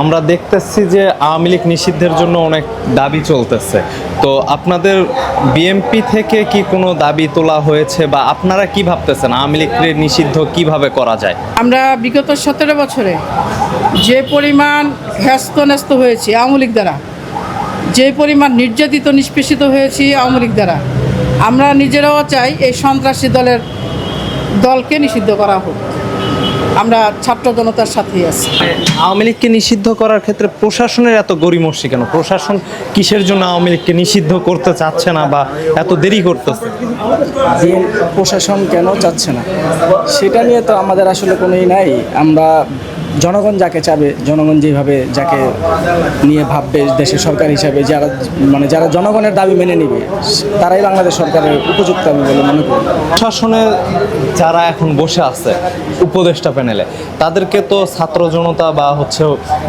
আমরা দেখতেছি যে আওয়ামী লীগ নিষিদ্ধের জন্য অনেক দাবি চলতেছে। তো আপনাদের বিএমপি থেকে কি কোনো দাবি তোলা হয়েছে বা আপনারা কি ভাবতেছেন? আওয়ামী লীগকে নিষিদ্ধ কীভাবে করা যায়? আমরা বিগত সতেরো বছরে যে পরিমাণ হ্যাস্ত ন্যস্ত হয়েছি আওয়ামী লীগ দ্বারা, যে পরিমাণ নির্যাতিত, নিষ্পেষিত হয়েছি আওয়ামী লীগ দ্বারা, আমরা নিজেরাও চাই এই সন্ত্রাসী দলের দলকে নিষিদ্ধ করা হোক। আমরা ছাত্র জনতার সাথেই আছি। আওয়ামী লীগকে নিষিদ্ধ করার ক্ষেত্রে প্রশাসনের এত গরিমসি কেন? প্রশাসন কিসের জন্য আওয়ামী লীগকে নিষিদ্ধ করতে চাচ্ছে না বা এত দেরি করতেছে? যে প্রশাসন কেন চাচ্ছে না সেটা নিয়ে তো আমাদের আসলে কোনোই নাই। আমরা জনগণ যাকে চাবে, জনগণ যেভাবে যাকে নিয়ে ভাববে দেশের সরকার হিসাবে, যারা মানে যারা জনগণের দাবি মেনে নেবে, তারাই বাংলাদেশ সরকারের উপযুক্ত আমি বলে মনে করি। প্রশাসনে যারা এখন বসে আছে, উপদেষ্টা প্যানেলে, তাদেরকে তো ছাত্র জনতা বা হচ্ছে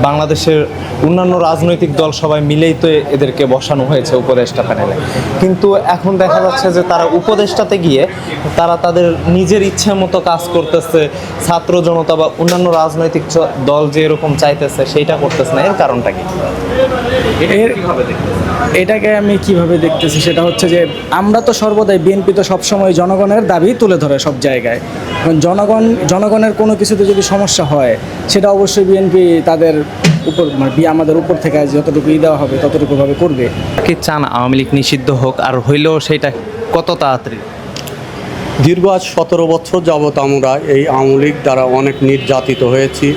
বাংলাদেশের অন্যান্য রাজনৈতিক দল সবাই মিলেই তো এদেরকে বসানো হয়েছে উপদেষ্টা প্যানেলে। কিন্তু এখন দেখা যাচ্ছে যে তারা উপদেষ্টাতে গিয়ে তারা তাদের নিজের ইচ্ছে মতো কাজ করতেছে, ছাত্র জনতা বা অন্যান্য রাজনৈতিক দল যে এরকম চাইতেছে সেইটা করতেছে না। এর কারণটা কি? এর এটাকে আমি কীভাবে দেখতেছি সেটা হচ্ছে যে আমরা তো সর্বদাই বিএনপি তো সবসময় জনগণের দাবি তুলে ধরে সব জায়গায়। জনগণ জনগণের কোনো কিছুতে যদি সমস্যা হয় সেটা অবশ্যই বিএনপি তাদের উপর মানে বি- আমাদের উপর থেকে যতটুকু ই দেওয়া হবে ততটুকুভাবে করবে। কি চান আওয়ামী লীগ নিষিদ্ধ হোক আর হইলেও সেটা কত তাড়াতাড়ি? দীর্ঘ আজ সতেরো বছর যাবৎ আমরা এই আওয়ামী দ্বারা অনেক নির্যাতিত হয়েছি।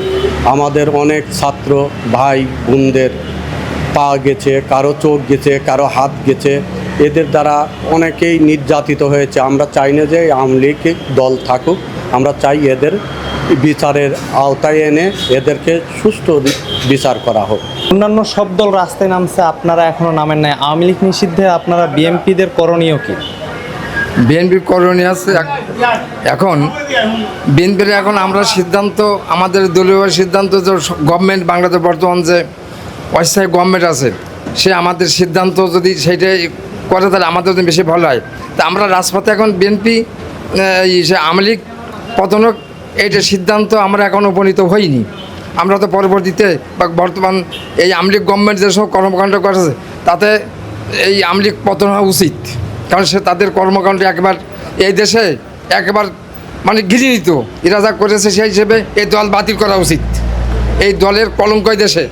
আমাদের অনেক ছাত্র ভাই বোনদের পা গেছে, কারও চোখ গেছে, কারও হাত গেছে। এদের দ্বারা অনেকেই নির্যাতিত হয়েছে। আমরা চাই না যে আওয়ামী লীগ দল থাকুক। আমরা চাই এদের বিচারের আওতায় এনে এদেরকে সুস্থ বিচার করা হোক। অন্যান্য সব দল রাস্তায় নামছে, আপনারা এখনও নামেন নাই। আওয়ামী লীগ নিষিদ্ধে আপনারা বিএমপিদের করণীয় কি? বিএনপি করণীয় আছে। এখন বিএনপির এখন আমরা সিদ্ধান্ত, আমাদের দলীয় সিদ্ধান্ত যে গভর্নমেন্ট বাংলাদেশ বর্তমান যে অস্থায়ী গভর্নমেন্ট আছে, সে আমাদের সিদ্ধান্ত যদি সেইটাই করে, তাহলে আমাদের জন্য বেশি ভালো হয়। তা আমরা রাজপথে এখন বিএনপি সে আওয়ামী লীগ পতন এইটা সিদ্ধান্ত আমরা এখন উপনীত হইনি। আমরা তো পরবর্তীতে বা বর্তমান এই আওয়ামী লীগ গভর্নমেন্ট যেসব কর্মকাণ্ড করেছে, তাতে এই আওয়ামী লীগ পতন হওয়া উচিত। কারণ সে তাদের কর্মকাণ্ড একবার এই দেশে একবার মানে ঘৃণিত এরা যা করেছে সেই হিসেবে এই দল বাতিল করা উচিত। এই দলের কলঙ্ক দেশে।